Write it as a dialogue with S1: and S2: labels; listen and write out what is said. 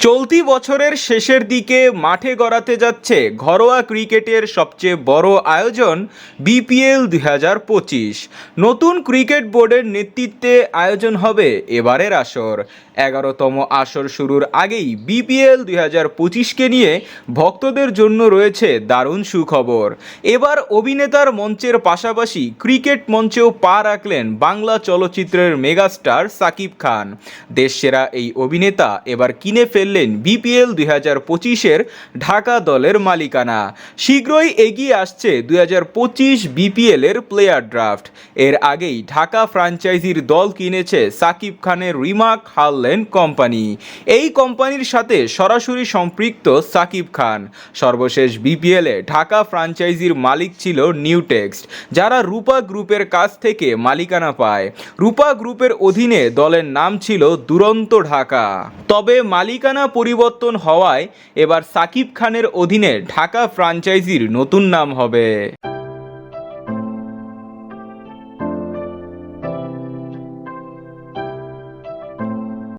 S1: চলতি বছরের শেষের দিকে মাঠে গড়াতে যাচ্ছে ঘরোয়া ক্রিকেটের সবচেয়ে বড় আয়োজন বিপিএল দুই হাজার পঁচিশ। নতুন ক্রিকেট বোর্ডের নেতৃত্বে আয়োজন হবে এবারের আসর। এগারোতম আসর শুরুর আগেই বিপিএল দুই হাজার পঁচিশকে নিয়ে ভক্তদের জন্য রয়েছে দারুণ সুখবর। এবার অভিনেতার মঞ্চের পাশাপাশি ক্রিকেট মঞ্চেও পা রাখলেন বাংলা চলচ্চিত্রের মেগাস্টার সাকিব খান। দেশসেরা এই অভিনেতা এবার কিনে ফেললেন বিপিএল দুই হাজার পঁচিশের ঢাকা দলের মালিকানা। শীঘ্রই এগিয়ে আসছে দুই হাজার পঁচিশ বিপিএলের প্লেয়ার ড্রাফট এর আগেই ঢাকা ফ্র্যাঞ্চাইজির দল কিনেছে সাকিব খানের রিমার্ক হারলেন কোম্পানি। এই কোম্পানির সাথে সরাসরি সম্পৃক্ত সাকিব খান। সর্বশেষ বিপিএলে ঢাকা ফ্রাঞ্চাইজির মালিক ছিল নিউটেক্সট যারা রূপা গ্রুপের কাছ থেকে মালিকানা পায়। রূপা গ্রুপের অধীনে দলের নাম ছিল দুরন্ত ঢাকা। তবে মালিকানা পরিবর্তন হওয়ায় এবার সাকিব খানের অধীনে ঢাকা ফ্রাঞ্চাইজির নতুন নাম হবে।